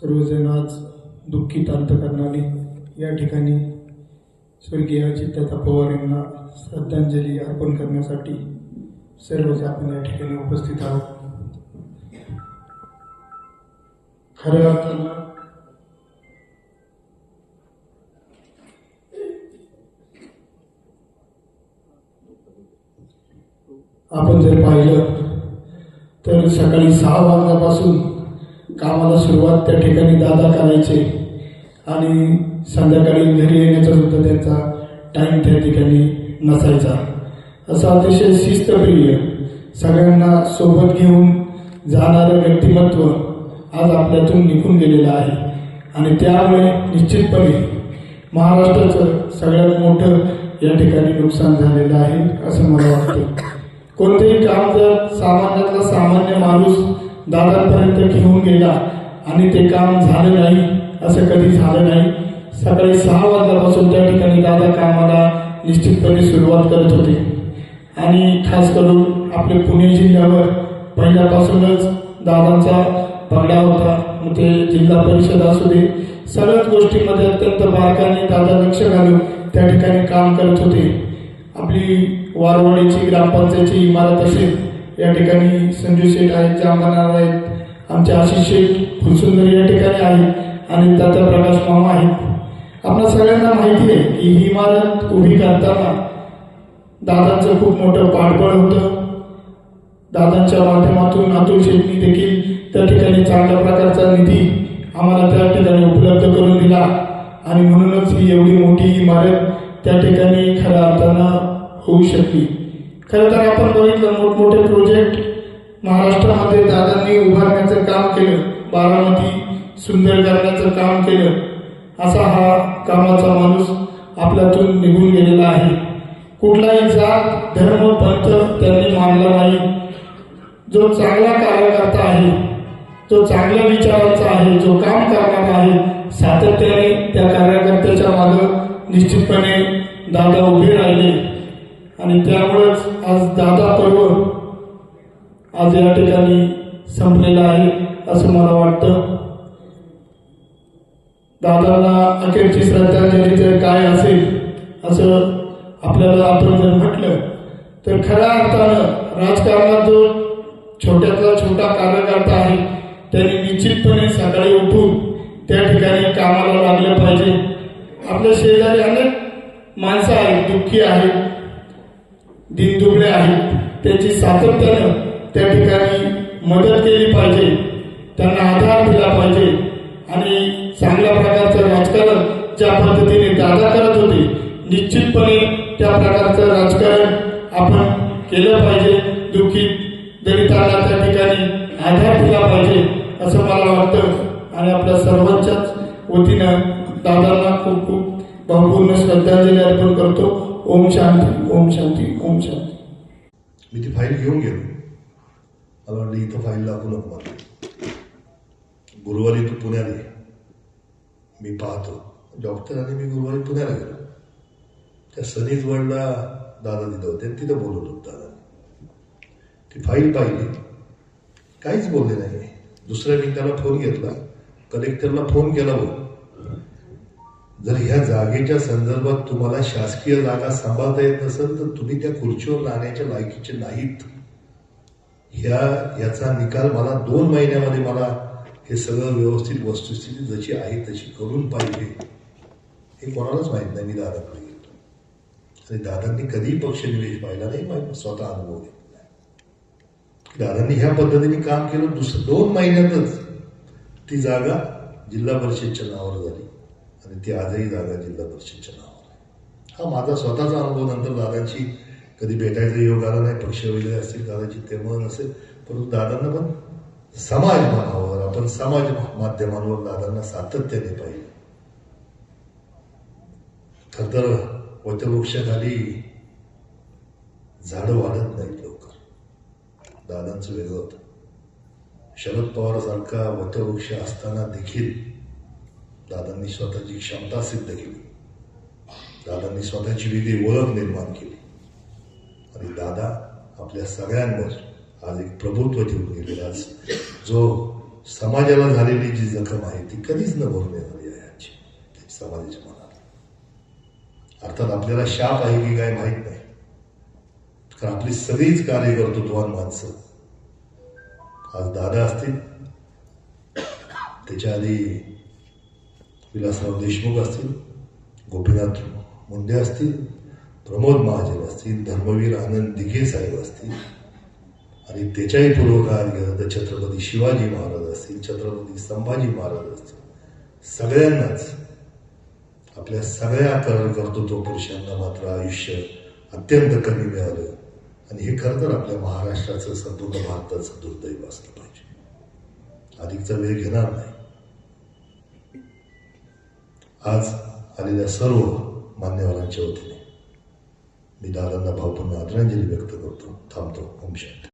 सर्वजण आज दुःखीत करणारे या ठिकाणी स्वर्गीय अजितदादा पवार यांना श्रद्धांजली अर्पण करण्यासाठी सर्वच आपण या ठिकाणी उपस्थित आहोत. खऱ्या अर्थानं आपण जर पाहिलं तर सकाळी सहा वाजल्यापासून कामाला सुरुवात त्या ठिकाणी दादा करायचे. आणि संध्याकाळी घरी येण्याचा सुद्धा त्यांचा टाईम त्या ठिकाणी नसायचा. असं अतिशय शिस्तप्रिय सगळ्यांना सोबत घेऊन जाणारं व्यक्तिमत्व आज आपल्यातून निघून गेलेलं आहे. आणि त्यामुळे निश्चितपणे महाराष्ट्राचं सगळ्यात मोठं या ठिकाणी नुकसान झालेलं आहे असं मला वाटतं. कोणतेही काम जर सामान्यातला सामान्य माणूस दादांपर्यंत घेऊन गेला आणि ते काम झालं नाही असं कधी झालं नाही. सकाळी सहा वाजल्यापासून त्या ठिकाणी दादा कामाला निश्चितपणे सुरुवात करत होते. आणि खास करून आपले पुणे जिल्ह्यावर पहिल्यापासूनच दादांचा पगडा होता. मग ते जिल्हा परिषद असू दे सगळ्याच गोष्टीमध्ये अत्यंत बारकाने दादा लक्ष घालून त्या ठिकाणी काम करत होते. आपली वारवाडीची ग्रामपंचायतची इमारत असेल या ठिकाणी संजू शेठ आहेत जांभणार आहेत आमचे आशिष शेठ फुलसुंदर या ठिकाणी आहेत आणि तात्या प्रकाश मामा आहेत. आपल्या सगळ्यांना माहिती आहे की ही इमारत उभी करताना दादांचं खूप मोठं पाठबळ होतं. दादांच्या माध्यमातून अतुल शेठनी देखील त्या ठिकाणी चांगल्या प्रकारचा निधी आम्हाला त्या ठिकाणी उपलब्ध करून दिला. आणि म्हणूनच ही एवढी मोठी इमारत त्या ठिकाणी खऱ्या अर्थानं होऊ शकली. खरं तर आपण बघितलं मोठमोठे प्रोजेक्ट महाराष्ट्रामध्ये दादांनी उभारण्याचं काम केलं बारामती सुंदर करण्याचं काम केलं. असा हा कामाचा माणूस आपल्यातून निघून गेलेला आहे. कुठलाही जात धर्म पंथ त्यांनी मानला नाही. जो चांगला कार्यकर्ता आहे जो चांगल्या विचारांचा आहे जो काम करणारा आहे सातत्याने त्या कार्यकर्त्याच्या मागं निश्चितपणे दादा उभे राहिले. आणि त्यामुळेच आज दादा पर्व आज या ठिकाणी संपलेलं आहे असं मला वाटतं. दादाला अखेरची श्रद्धांजली जर काय असेल असं आपल्याला आपण जर म्हटलं तर खऱ्या अर्थानं राजकारणात जो छोट्यातला छोटा कार्यकर्ता आहे त्याने निश्चितपणे सकाळी उठून त्या ठिकाणी कामाला लागलं पाहिजे. आपल्या शेजारी अनेक माणसं आहेत दुःखी आहेत. दिनदुबळे आहेत. त्याची सातत्यानं त्या ठिकाणी मदत केली पाहिजे. त्यांना आधार दिला पाहिजे. आणि चांगल्या प्रकारचं राजकारण ज्या पद्धतीने दादा करत होते निश्चितपणे त्या प्रकारचं राजकारण आपण केलं पाहिजे. दुःखी दलितांना त्या ठिकाणी आधार दिला पाहिजे असं मला वाटतं. आणि आपल्या सर्वांच्याच वतीनं दादांना खूप खूप भावपूर्ण श्रद्धांजली अर्पण करतो. ओम शांती ओम शांती ओम शांती. मी ती फाईल घेऊन गेलो. मला वाटलं इथं फाईल लागू नको मला. गुरुवारी तू पुण्याला ये. मी पाहतो. डॉक्टर आणि मी गुरुवारी पुण्याला गेलो. त्या सनीज वडला दादा दिलं होते तिथं बोलवलं होतं दादा. ती फाईल पाहिली. काहीच बोलले नाही. दुसऱ्या मिनिटाला फोन घेतला. कलेक्टरला फोन केला हो जर ह्या जागेच्या संदर्भात तुम्हाला शासकीय जागा सांभाळता येत नसेल तर तुम्ही त्या खुर्चीवर राहण्याच्या लायकीचे नाहीत. ह्या याचा निकाल मला दोन महिन्यामध्ये मला हे सगळं व्यवस्थित वस्तुस्थिती जशी आहे तशी करून पाहिजे. हे कोणालाच माहीत नाही मी दादाकडे गेलो आणि दादांनी कधीही पक्षनिवेश पाहिला नाही स्वतः अनुभव घेतला. दादांनी ह्या पद्धतीने काम केलं दुसरं दोन महिन्यातच ती जागा जिल्हा परिषदच्या नावावर झाली. आणि ती आजही जागा जिल्हा परिषदच्या नावावर आहे. हा माझा स्वतःचा अनुभव नंतर दादांची कधी भेटायचा योग आला नाही पक्ष वगैरे असतील दादाची तेव्हा नसेल परंतु दादांना पण समाज मानावर आपण समाज माध्यमांवर दादांना सातत्याने पाहिजे खर तर वटवृक्षाखाली झाडं वाढत नाहीत लवकर. दादांचं वेगळं होतं. शरद पवार सारखा वटवृक्ष असताना देखील दादांनी स्वतःची क्षमता सिद्ध केली. दादांनी स्वतःची वेगळी ओळख निर्माण केली. आणि दादा आपल्या सगळ्यांवर आज एक प्रभुत्व ठेवून गेलेला आज जो समाजाला झालेली जी जखम आहे ती कधीच न भरून येणारी आहे आजची. समाजाच्या मनात. अर्थात आपल्याला शाप आहे की काय माहीत नाही. कारण आपली सगळीच कार्यकर्तृत्वान माणसं. आज दादा असतील त्याच्या आधी विलासराव देशमुख असतील गोपीनाथ मुंडे असतील प्रमोद महाजन असतील धर्मवीर आनंद दिघे साहेब असतील आणि त्याच्याही पूर्वकाळात गेलं तर छत्रपती शिवाजी महाराज असतील छत्रपती संभाजी महाराज असतील सगळ्यांनाच आपल्या सगळ्या कर्तृत्व पुरुषांना मात्र आयुष्य अत्यंत कमी मिळालं. आणि हे खरं तर आपल्या महाराष्ट्राचं संपूर्ण भारताचं दुर्दैव असलं पाहिजे. अधिकचा वेळ घेणार नाही. आज आलेल्या सर्व मान्यवरांच्या वतीने मी दादांना भावपूर्ण आदरांजली व्यक्त करतो. थांबतो. ओम शांती.